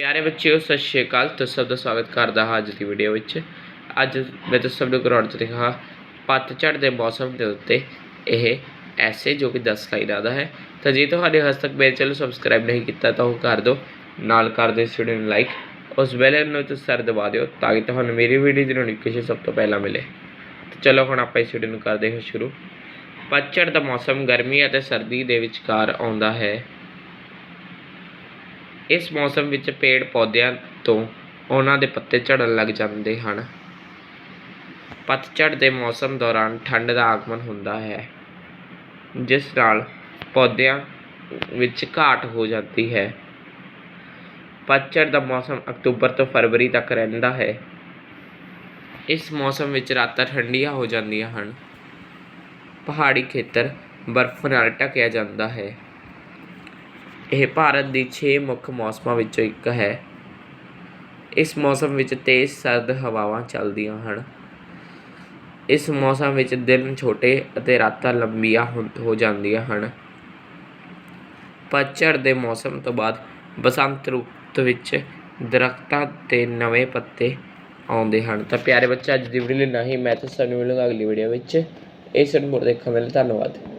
ਪਿਆਰੇ ਬੱਚਿਓ, ਸਤਿ ਸ਼੍ਰੀ ਅਕਾਲ। ਤੁਸੀਂ ਸਭ ਦਾ ਸਵਾਗਤ ਕਰਦਾ ਹਾਂ ਅੱਜ ਦੀ ਵੀਡੀਓ ਵਿੱਚ। ਅੱਜ ਮੈਂ ਤੁਸੀਂ ਸਭ ਨੂੰ ਕਰਾਉਣ ਚ ਰਿਹਾ ਪਤਝੜ ਦੇ ਮੌਸਮ ਦੇ ਉੱਤੇ। ਇਹ ਐਸੇ ਜੋ ਕਿ 10 ਲਾਈਨਾਂ ਦਾ ਹੈ। ਤਾਂ ਜੇ ਤੁਹਾਡੇ ਹਜੇ ਤੱਕ ਮੇਰੇ ਚੈਨਲ ਸਬਸਕ੍ਰਾਈਬ ਨਹੀਂ ਕੀਤਾ, ਤਾਂ ਉਹ ਕਰ ਦਿਓ। ਨਾਲ ਕਰ ਦਿਓ ਇਸ ਵੀਡੀਓ ਨੂੰ ਲਾਈਕ ਉਸ ਬੈਲ ਨੂੰ ਤੁਸੀਂ ਸਰ ਦਬਾ ਦਿਓ ਤਾਂ ਕਿ ਤੁਹਾਨੂੰ ਮੇਰੀ ਵੀਡੀਓ ਦੀ ਨੋਟੀਫਿਕੇਸ਼ਨ ਸਭ ਤੋਂ ਪਹਿਲਾਂ ਮਿਲੇ। ਤਾਂ ਚਲੋ ਹੁਣ ਆਪਾਂ ਇਸ ਵੀਡੀਓ ਨੂੰ ਕਰਦੇ ਹਾਂ ਸ਼ੁਰੂ। ਪਤਝੜ ਦਾ ਮੌਸਮ ਗਰਮੀ ਅਤੇ ਸਰਦੀ ਦੇ ਵਿਚਕਾਰ ਆਉਂਦਾ ਹੈ। ਇਸ ਮੌਸਮ ਵਿੱਚ ਪੇੜ ਪੌਦਿਆਂ ਤੋਂ ਉਹਨਾਂ ਦੇ ਪੱਤੇ ਝੜਨ ਲੱਗ ਜਾਂਦੇ ਹਨ। ਪਤਝੜ ਦੇ ਮੌਸਮ ਦੌਰਾਨ ਠੰਡ ਦਾ ਆਗਮਨ ਹੁੰਦਾ ਹੈ, ਜਿਸ ਨਾਲ ਪੌਦਿਆਂ ਵਿੱਚ ਘਾਟ ਹੋ ਜਾਂਦੀ ਹੈ। ਪਤਝੜ ਦਾ ਮੌਸਮ ਅਕਤੂਬਰ ਤੋਂ ਫਰਵਰੀ ਤੱਕ ਰਹਿੰਦਾ ਹੈ। ਇਸ ਮੌਸਮ ਵਿੱਚ ਰਾਤਾਂ ਠੰਡੀਆਂ ਹੋ ਜਾਂਦੀਆਂ ਹਨ। ਪਹਾੜੀ ਖੇਤਰ ਬਰਫ਼ ਨਾਲ ਢਕਿਆ ਜਾਂਦਾ ਹੈ। ਇਹ ਭਾਰਤ ਦੀ 6 ਮੁੱਖ ਮੌਸਮਾਂ ਵਿੱਚੋਂ ਇੱਕ ਹੈ। ਇਸ ਮੌਸਮ ਵਿੱਚ ਤੇਜ਼ ਸਰਦ ਹਵਾਵਾਂ ਚੱਲਦੀਆਂ ਹਨ। ਇਸ ਮੌਸਮ ਵਿੱਚ ਦਿਨ ਛੋਟੇ ਅਤੇ ਰਾਤਾਂ ਲੰਬੀਆਂ ਹੋ ਹੋ ਜਾਂਦੀਆਂ ਹਨ। ਪਤਝੜ ਦੇ ਮੌਸਮ ਤੋਂ ਬਾਅਦ ਬਸੰਤ ਰੁੱਤ ਵਿੱਚ ਦਰਖਤਾਂ ਤੇ ਨਵੇਂ ਪੱਤੇ ਆਉਂਦੇ ਹਨ। ਤਾਂ ਪਿਆਰੇ ਬੱਚੇ, ਅੱਜ ਦੀ ਵੀਡੀਓ ਲਈ ਨਹੀਂ ਮੈਂ ਤਾਂ ਸਾਨੂੰ ਮਿਲੂੰਗਾ ਅਗਲੀ ਵੀਡੀਓ ਵਿੱਚ। ਇਸ ਨੂੰ ਮੁੜ ਦੇਖਣ ਲਈ ਧੰਨਵਾਦ।